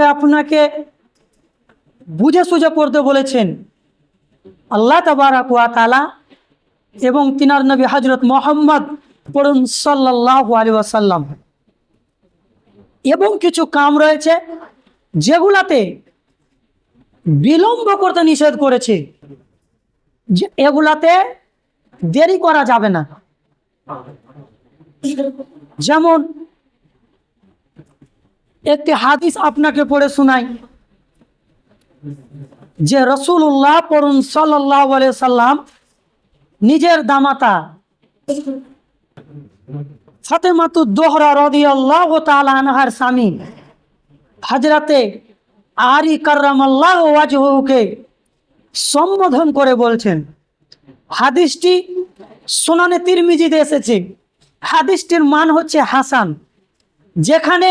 আপনাকে বুঝে সুঝে পড়তে বলেছেন। আল্লাহ ওয়া এবং তিনার নবী হজরত মোহাম্মদ পড়ুন সাল্লাহ আলী ওয়াসাল্লাম। এবং কিছু কাম রয়েছে যেগুলাতে বিলম্ব করতে নিষেধ করেছে। যে এগুলাতে দেরি করা যাবে না। যেমন একটি হাদিস আপনাকে পড়ে শোনাই। যে রসুল্লাহ পড়ুন সাল্লাহ সাল্লাম নিজের দামাতা ফাতেমাতু দোহরা রদি আল্লাহ আনহার স্বামী হাজরাতে আরি কার্রাম আল্লাহ ওয়াজহুকে সম্বোধন করে বলছেন, হাদিসটি সোনানে তিরমিজিতে এসেছে। হাদিসটির মান হচ্ছে হাসান। যেখানে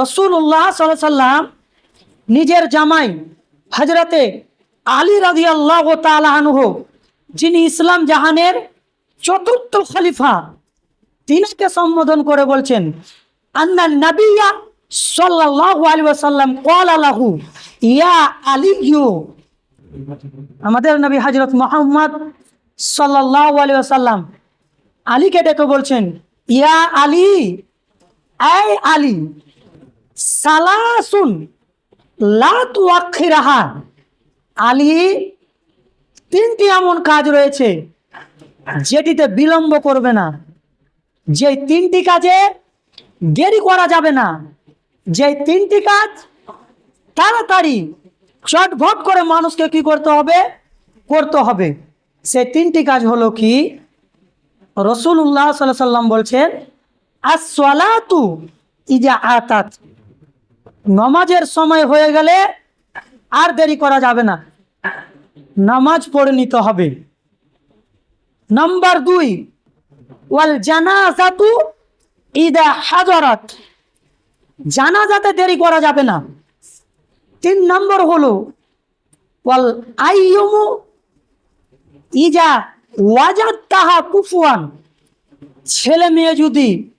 রসুল্লাহ সাল্লাম নিজের জামাই হজরতে আলী রাজি আল্লাহ যিনি ইসলাম জাহানের চতুর্থ খলিফা, তিনাকে সম্বোধন করে বলছেন, আন্না নবিয়া সাল্লাল্লাহু আলাইহি ওয়াসাল্লাম ক্বালা লাহু, ইয়া আলিয়ু আমাদের নবী হযরত মোহাম্মদ সাল্লাল্লাহু আলাইহি ওয়াসাল্লাম আলীকে ডেকে বলছেন, ইয়া আলী এই আলী। সালাসুন লা তুয়াক্ষিরাহা আলী, তিনটি এমন কাজ রয়েছে যেটিতে বিলম্ব করবে না। যে তিনটি কাজে দেরি করা যাবে না যে তিনটি কাজ তাড়াতাড়ি চটভট করে মানুষকে কি করতে হবে? করতে হবে। সে তিনটি কাজ হলো কি? রসুল্লাহ সাল্লাহ সাল্লাম বলছেন আসলাতু ইজা আতাত। নমাজের সময় হয়ে গেলে আর দেরি করা যাবে না। নামাজ পড়ে নিতে হবে। নাম্বার দুই, ওয়াল জানাজাতু ইদা হাজারাত। জানাজাতে দেরি করা যাবে না। তিন নম্বর হলো, ওয়াল আইয়ুমু ইজা ওয়াজাত তাহা কুফুয়ান। ছেলে মেয়ে যদি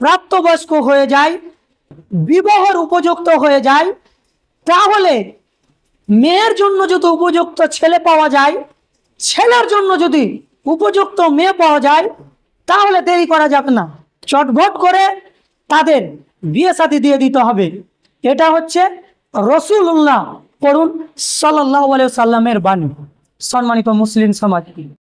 প্রাপ্তবয়স্ক হয়ে যায় বিবাহের উপযুক্ত হয়ে যায়, তাহলে মেয়ের জন্য যদি উপযুক্ত ছেলে পাওয়া যায়, ছেলের জন্য যদি উপযুক্ত মেয়ে পাওয়া যায়, তাহলে দেরি করা যাবে না। চটভট করে তাদের বিয়ে সাথী দিয়ে দিতে হবে। এটা হচ্ছে রসুল্লাহ করুন সাল্লাহ সাল্লামের বাণী। সম্মানিত মুসলিম সমাজ